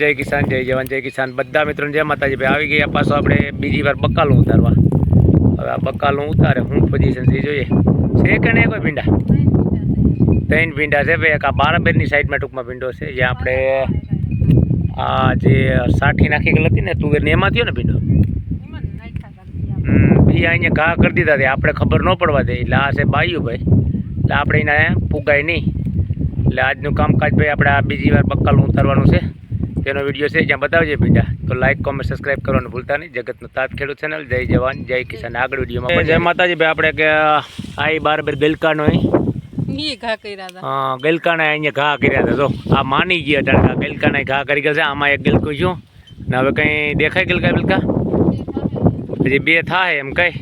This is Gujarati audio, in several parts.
જય કિસાન, જય જવાન, જય કિસાન. બધા મિત્રોને જય માતાજી. ભાઈ, આવી ગયા પાછો આપણે બીજી વાર બકાલું ઉતારવા. હવે આ બકાલું ઉતારે, હું પોઝિશનથી જોઈએ. છે કે નહીં કોઈ ભીંડા? ત્રણ ભીંડા છે ભાઈ. એક આ બારાબેરની સાઈડમાં ટૂંકમાં ભીંડો છે. જ્યાં આપણે આ જે સાઠી નાખી ગયેલ હતી ને, તુવેરની, એમાં થયો ને ભીંડો? બીજા અહીંયા ઘા કરી દીધા હતી આપણે ખબર ન પડવા દે. એટલે આ છે બાયું ભાઈ. એટલે આપણે એને પુગાય નહીં. એટલે આજનું કામકાજ ભાઈ, આપણે આ બીજી વાર બક્કાલું ઉતારવાનું છે. તેનો વીડિયો છે જ્યાં બતાવજે પીડા તો લાઈક કોમેન્ટ સબસ્ક્રાઈબ કરવાનું ભૂલતા નહીં. જગતનો તાત ખેડૂત ચેનલ જય જવાન જય કિસાન. આગળ વિડીયોમાં જય માતાજી ભાઈ આપણે કે આ બાર બાર ગલકાનો હા ગલકાના અહીંયા ઘા કર્યા હતા. તો આ માની ગયા હતા ગલકાના ઘા કરી ગયા છે. આમાં એક ગલકું છું ને હવે કંઈ દેખાય ગલકા બિલકા? હજી બે થાય એમ કઈ.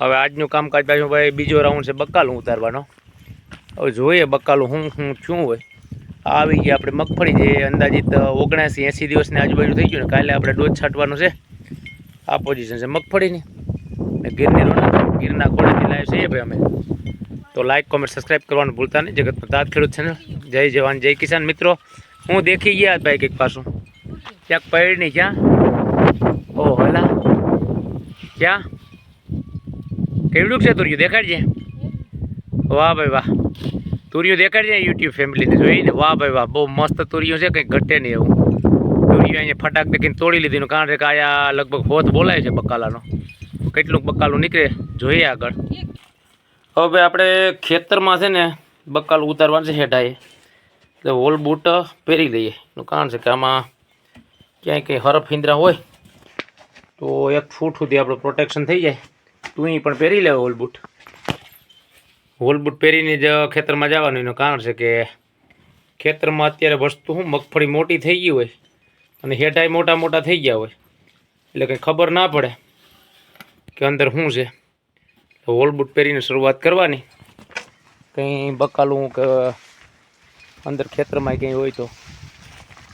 હવે આજનું કામકાજ પાછું ભાઈ બીજો રાઉન્ડ છે બકાલું ઉતારવાનો. હવે જોઈએ બકાલું હું હું શું હોય આવી ગયા આપણે મગફળી જે અંદાજિત ઓગણસી, એંસી દિવસની આજુબાજુ થઈ ગયું ને, કાલે આપણે ડોઝ છાંટવાનું છે. આ પોઝિશન છે મગફળીની. ને ગીરની રોના ગીરના ખોળેથી લાવ્યો છીએ ભાઈ અમે. તો લાઈક કોમેન્ટ સબસ્ક્રાઈબ કરવાનું ભૂલતા નહીં. જગતનો તાત ખેડૂત ચેનલ જય જવાન, જય કિસાન. મિત્રો, હું દેખી ગયા ભાઈ કંઈક પાછું. ક્યાંક પૈડ નહીં ક્યાં? ઓ હલા. ક્યાં? કેવડું છે તુર્યું દેખાડજે. વાહ ભાઈ વાહ. તુરિયું દેખાડજે યુટ્યુબ ફેમિલીને જોઈને. વાહ ભાઈ વાહ, બહુ મસ્ત તુરિયું છે, કંઈ ઘટે નહીં એવું. તુરિયું અહીંયા ફટાક દેખીને તોડી લીધીનું કારણ કે આયા લગભગ હોત બોલાય છે બકાલાનો. કેટલુંક બકાલું નીકળે, જોઈએ આગળ. હવે આપણે ખેતરમાં છે ને બકાલું ઉતારવાનું છે હેઠાએ. એટલે હોલ બૂટ પહેરી લઈએ. એનું કારણ છે કે આમાં ક્યાંય કંઈ હરફ હિંદરા હોય, તો એક ફૂટ સુધી આપણું પ્રોટેક્શન થઈ જાય. તું પણ પહેરી લે હોલ બૂટ. હોલ બૂટ પહેરીને જ ખેતરમાં જવાનું એનું કારણ છે કે ખેતરમાં અત્યારે વસ્તુ શું મગફળી મોટી થઈ ગઈ હોય અને હેઠાય મોટા મોટા થઈ ગયા હોય એટલે કંઈ ખબર ના પડે કે અંદર શું છે. વોલબૂટ પહેરીને શરૂઆત કરવાની. કંઈ બકાલું કે અંદર ખેતરમાં કંઈ હોય તો.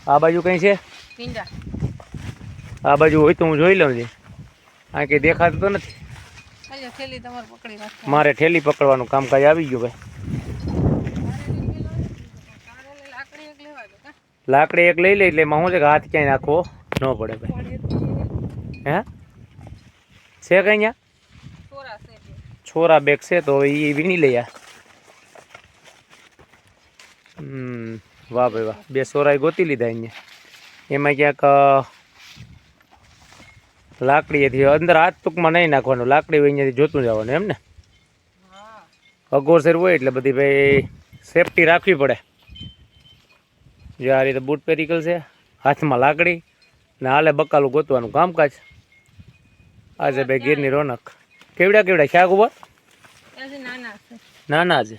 આ બાજુ કંઈ છે? આ બાજુ હોય તો હું જોઈ લઉં છું આ કંઈ દેખાતું તો નથી. અહીંયા થેલી તમારે પકડી મારે ઠેલી પકડવાનું, કામકાજ આવી ગયું ભાઈ. લાકડી એક લઈ લે, એટલે એમાં શું છે કે હાથ ક્યાંય નાખવો ન પડે ભાઈ. હે? છે કઈ અહીંયા? છોરા બેગ છે તો એ વીણી લઈ હમ, વાહ ભાઈ વાહ. બે સોરાએ ગોતી લીધા અહીંયા. એમાં ક્યાંક લાકડીએથી અંદર હાથ ટૂંકમાં નહીં નાખવાનું લાકડી હોય અહીંયાથી જોતું જવાનું એમ ને? હા. અગોરસેર હોય એટલે બધી ભાઈ સેફટી રાખવી પડે. જો આ રીતે બૂટ પહેરી છે હાથમાં લાકડી ને હાલે બકાલું ગોતવાનું કામકાજ. આજે ભાઈ ગીરની રોનક. કેવડા કેવડા શાક ઉપર નાના છે.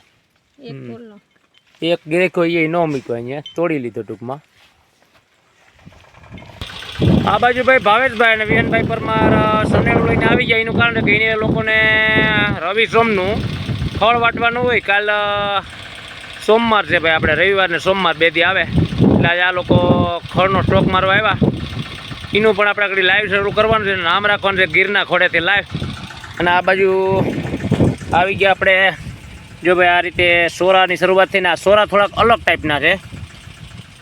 એક ગેરેકો એ ન મૂક્યો અહીંયા તોડી લીધો ટૂંકમાં. આ બાજુ ભાઈ ભાવેશભાઈ અને વિયનભાઈ પરમાર સનેડું લઈને આવી જાય એનું કારણ કે એને લોકોને રવિ સોમનું ફળ વાટવાનું હોય. કાલ સોમવાર છે ભાઈ આપણે. રવિવાર ને સોમવાર બે દી આવે. એટલે આજે આ લોકો ખળનો સ્ટોક મારવા આવ્યા. એનું પણ આપણે આગળ લાઈવ શરૂ કરવાનું છે. નામ રાખવાનું છે ગીરના ખોડેથી લાઈવ અને આ બાજુ આવી ગયા આપણે. જો ભાઈ આ રીતે સોરાની શરૂઆત થઈને આ સોરા થોડાક અલગ ટાઈપના છે.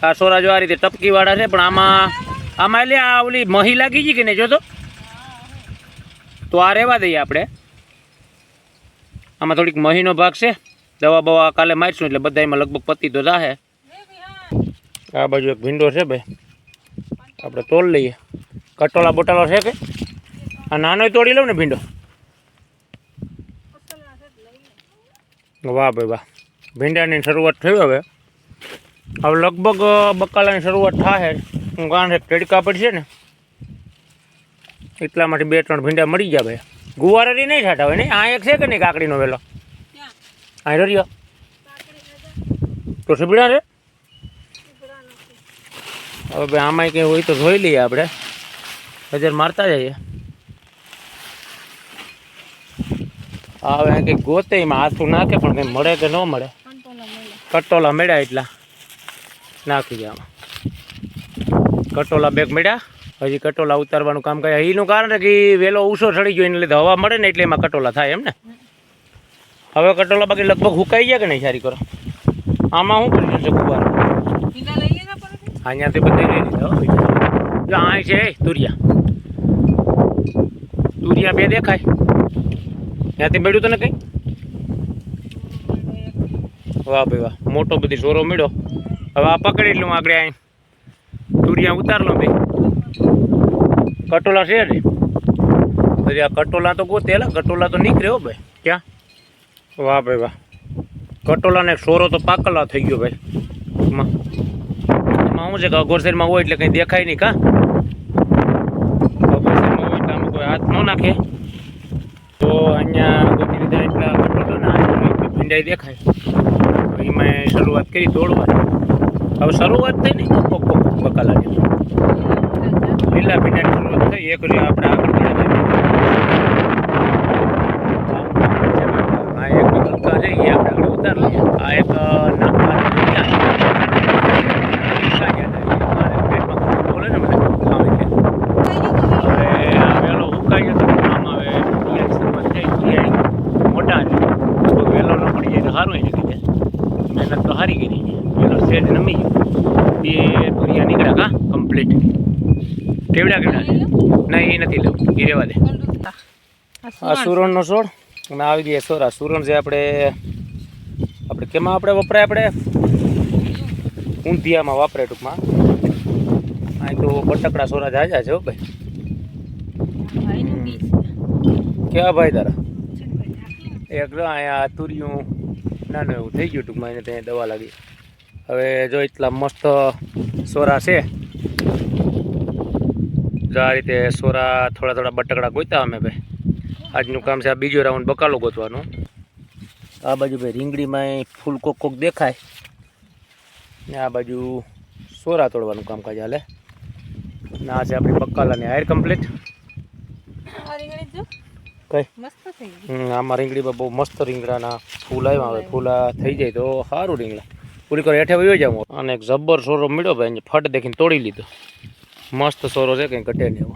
આ સોરા જો આ રીતે ટપકીવાળા છે, પણ આમાં આમાં એટલે આ ઓલી મહી લાગી ગઈ કે નહીં? જોતો તો. આ રહેવા દઈએ આપણે. આમાં થોડીક મહીનો ભાગ છે. દવા બવા કાલે મારીશું એટલે બધા એમાં લગભગ પતી તો જાહે. આ બાજુ એક ભીંડો છે ભાઈ. આપણે તોડ લઈએ. કટોલા બોટાલો છે કે? આ નાનો તોડી લઉં ને ભીંડો? વાહ ભાઈ વાહ. ભીંડાની શરૂઆત થઈ હવે. હવે લગભગ બકાલાની શરૂઆત થાય હું કારણ કે ટેડકા પડશે ને એટલા માટે બે ત્રણ ભીંડા મળી ગયા ભાઈ. ગુવારેથી નહીં થતા હોય નહીં આ એક છે કે નહીં કાકડીનો વેલો? આ રહ્યો તો સીબડા છે? હવે ભાઈ આમાંય કંઈ હોય તો જોઈ લઈએ આપણે. નજર મારતા જઈએ. હવે કંઈક ગોતે એમાં આથું નાખે પણ કંઈ મળે કે ન મળે? મળે કટોલા મળ્યા એટલા. નાખી દે આમાં. કટોલા બેગ મળ્યા. હજી કટોલા ઉતારવાનું કામ કરે એનું કારણ કે વેલો ઉસો ચડી ગયો એને લીધે હવા મળે ને એટલે એમાં કટોલા થાય એમ ને. હવે કટોલા બાકી લગભગ હુકાઈ ગયા કે નહીં સારી કરો? આમાં શું કરી શકું કુવાર? અહીંયાથી બધી લઈ લીધા હો અહીં છે તુરિયા. તુરિયા બે દેખાય. ત્યાંથી મળ્યું તને કંઈ? વાહ ભાઈ વાહ મોટો બધી સોરો મળ્યો. હવે આ પકડી લઉં આગળ અહીં તુરિયા ઉતાર લો ભાઈ કટોલા છે ને હજી આ કટોલા તો ગોતેલા કટોલા તો નીકળ્યો ભાઈ. ક્યાં? વાહ ભાઈ વાહ. કટોલાને સોરો તો પાકલા થઈ ગયો ભાઈ. એમાં શું છે કે અઘોરસેરમાં હોય એટલે કંઈ દેખાય નહીં કા? અઘોરસેરમાં હોય એટલે આમાં કોઈ હાથ ન નાખે. તો અહીંયા ગોતી લીધા એટલા કટોલાના ભીંડાઈ દેખાય. એમાં શરૂઆત કરી દોડવાની. હવે શરૂઆત થઈ ને કોક કોક બકાલાની. લીલા ભીંડાની શરૂઆત થઈ, એક આપણે આગળ મોટા છે વેલો ન પડી જાય તો સારું એ મહેનત તો સારી કરી સેજ નમી બે તુરિયા નીકળ્યા કા કમ્પ્લીટ કેવડા કેવડા? ના એ નથી લેવું એ રેવા દે. આ સુરણનો છોડ અને આવી ગયા સોરા. સુરણ છે આપણે આપણે કેમાં આપણે વપરાય આપણે? ઊંધિયામાં વાપરે ટૂંકમાં. અહીં તો બટકડા સોરા જાજા છે હો ભાઈ. કેવા ભાઈ તારા? એક જો અહીંયા તુરિયું નાનું એવું થઈ ગયું ટૂંકમાં એને ત્યાં દવા લાગી. હવે જો એટલા મસ્ત સોરા છે જો આ રીતે સોરા થોડા થોડા બટકડા ગોતા અમે ભાઈ. આજનું કામ છે આ બીજો રાઉન્ડ બકાલો ગોતવાનો. આ બાજુ ભાઈ રીંગડીમાં ફૂલ કોક કોક દેખાય. ને આ બાજુ સોરા તોડવાનું કામકાજ હાલે. ને આ છે આપણી બકાલાની હાયર કમ્પ્લીટ. કઈ? આમાં રીંગડીમાં બહુ મસ્ત રીંગણાના ફૂલ આવ્યા હવે ફૂલા થઈ જાય તો સારું રીંગણા. પૂરી કરી હેઠે વયો જાવ અને એક જબ્બર સોરો મળ્યો ભાઈ ફટ દેખીને તોડી લીધો. મસ્ત સોરો છે, કંઈ ઘટે નહીં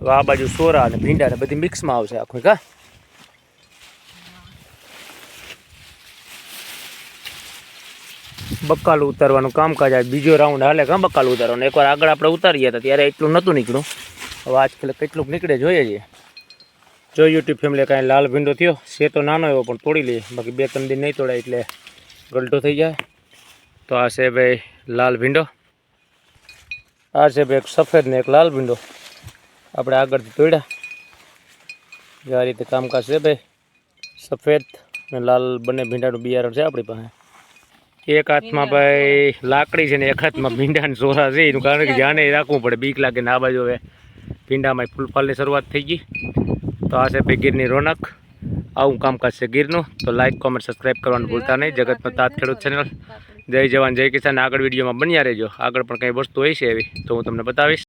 હવે આ બાજુ સોરા અને ભીંડા ને બધી મિક્સમાં આવશે આખું કા બક્કાલું ઉતારવાનું કામકાજ આ બીજો રાઉન્ડ હાલે કાં બક્કાલું ઉતારવાનું. એકવાર આગળ આપણે ઉતારીએ હતા ત્યારે એટલું નહોતું નીકળ્યું. હવે આજકાલ કેટલુંક નીકળે જોઈએ છીએ જો યુટ્યુબ ફેમિલી કાંઈ લાલ ભીંડો થયો, છે તો નાનો એવો, પણ તોડી લઈએ. બાકી બે, ત્રણ દિન નહીં તોડાય એટલે ગલટો થઈ જાય. તો આ છે ભાઈ લાલ ભીંડો. આ છે ભાઈ એક સફેદ ને એક લાલ ભીંડો. આપણે આગળથી તોડ્યા. જે આ રીતે કામકાજ છે ભાઈ. સફેદ ને લાલ બંને ભીંડાનું બિયારણ છે આપણી પાસે. એક હાથમાં ભાઈ લાકડી છે ને એક હાથમાં ભીંડાને સોરા છે. એનું કારણ કે ધ્યાને રાખવું પડે. બીક લાગે ને આ બાજુ હવે ભીંડામાં ફૂલફાલની શરૂઆત થઈ ગઈ. તો આ છે ભાઈ ગીરની રોનક. આવું કામકાજ છે ગીરનું. તો લાઇક કોમેન્ટ સબસ્ક્રાઈબ કરવાનું ભૂલતા નહીં. જગતમાં તાત ખેડૂત ચેનલ જય જવાન, જય કિસાન. આગળ વિડીયોમાં બન્યા રહેજો. આગળ પણ કંઈ વસ્તુ હોય છે એવી, તો હું તમને બતાવીશ.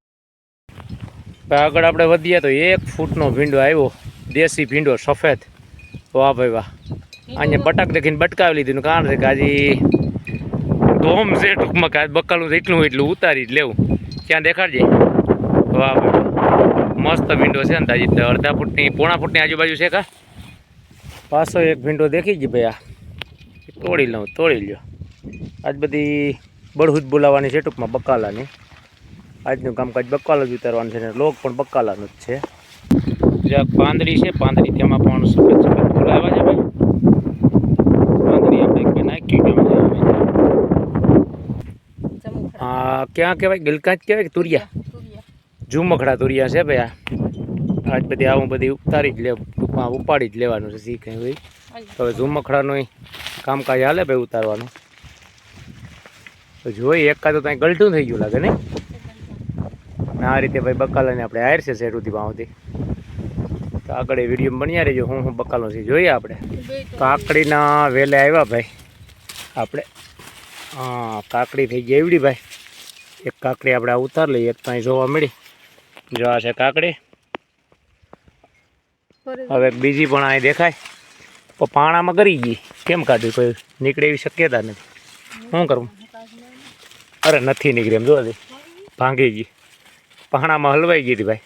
આગળ આપણે વધીએ તો એક ફૂટનો ભીંડો આવ્યો. દેશી ભીંડો, સફેદ. વાહ ભાઈ વાહ. અહીંયા બટાક દેખીને બટકાવી લીધું. કારણ છે કે આજે ધોમ છે ટૂંકમાં, કે બકાલું એટલું એટલું ઉતારી જ લેવું. ક્યાં દેખાડજે? વાહ ભાઈ મસ્ત ભીંડો છે ને તાજી. અડધા ફૂટની, પોણા ફૂટની આજુબાજુ છે કા? પાછો એક ભીંડો દેખી ગઈ ભાઈ આ. તોડી લઉં, તોડી લ્યો. આજ બધી બળહુદ બોલાવવાની છે ટૂંકમાં બકાલાની. આજનું કામકાજ બકાલો જ ઉતારવાનું છે ને લોક પણ બકાલાનું જ છે. જ્યાં પાંદડી છે પાંદડી તેમાં પણ સફેદ સફેદ બોલાવ્યા છે ભાઈ. પાંદડી આપણે નાખી ક્યાં કહેવાય? ગલકાં કહેવાય કે તુરિયા? ઝુમખડા તુરિયા છે ભાઈ આ. આજ બધી આવું બધી ઉતારી જ લે ટૂંકમાં ઉપાડી જ લેવાનું છે શીખે ભાઈ તો હવે ઝુમખડાનું કામકાજ હાલે ભાઈ ઉતારવાનું. તો જોઈએ એક કાં તો ત્યાં ગલટું થઈ ગયું લાગે, નહીં? આ રીતે ભાઈ બકાલાને આપણે આયર છે શેરુથી ભાવથી. તો આગળ એ વીડિયો બન્યા રહેજો, હું હું બકાલો છે, જોઈએ આપણે. કાકડીના વેલે આવ્યા ભાઈ, આપણે. હા, કાકડી થઈ ગઈ એવડી ભાઈ. એક કાકડી આપણે ઉતાર લઈએ, એક ત્યાં જોવા મળી. જો આ છે કાકડી. હવે બીજી પણ અહીં દેખાય. પાણામાં કરી ગઈ. કેમ કાઢી કોઈ નીકળે એવી શક્યતા નથી. શું કરવું અરે નથી નીકળી એમ જોવા ભાંગી ગઈ. પહાણામાં હલવાઈ ગઈ હતી ભાઈ.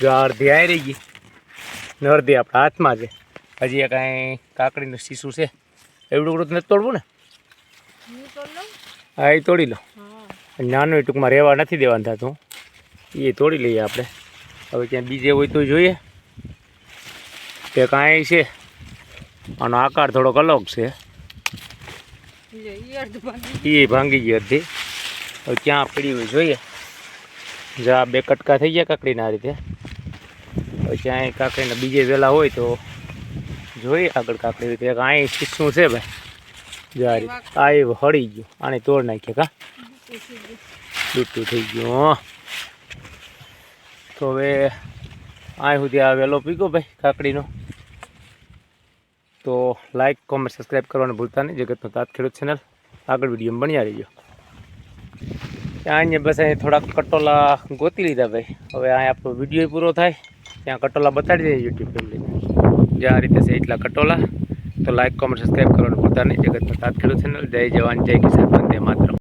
જો અડધી આવી રહી ગઈ. ને અડધી આપણા હાથમાં છે. હજી એક કાંઈ કાકડીનું શીશું છે. એવડું બધું નથી તોડવું ને? હા એ તોડી લો. નાનું ટૂંકમાં રહેવા નથી દેવાનું થતું. એ તોડી લઈએ આપણે. હવે ક્યાં બીજે હોય તો જોઈએ. કે કાંઈ છે. આનો આકાર થોડોક અલગ છે. એ ભાંગી ગઈ. અડધી. હવે ક્યાં પડી હોય જોઈએ. જરા બે કટકા થઈ ગયા કાકડીના આ રીતે. હવે ક્યાંય કાકડીના બીજે વેલા હોય તો જોઈએ આગળ કાકડી રીતે. અહીં શીશું છે ભાઈ. જા આ એ હળી ગયું. આને તોડ નાખીએ કા? ડૂટું થઈ ગયું. તો હવે આ સુધી આ વેલો પીગો ભાઈ કાકડીનો. તો લાઇક કોમેન્ટ સબસ્ક્રાઈબ કરવાનું ભૂલતા નહીં. જગતનો તાત ખેડૂત ચેનલ આગળ વીડિયો બન્યા રહીજો. ત્યાં અહીંયા બસ અહીં થોડાક કટોલા ગોતી લીધા ભાઈ. હવે અહીંયા આપણો વીડિયો પૂરો થાય. ત્યાં કટોલા બતાડી દઈએ યુટ્યુબ ફેમિલીને જે આ રીતે છે એટલા કટોલા. તો લાઇક કોમેન્ટ સબસ્ક્રાઈબ કરવાનું ભૂલતા નહીં. જગતનો તાત ખેડૂત ચેનલ જય જવાન, જય કિસાન, વંદે માતરમ.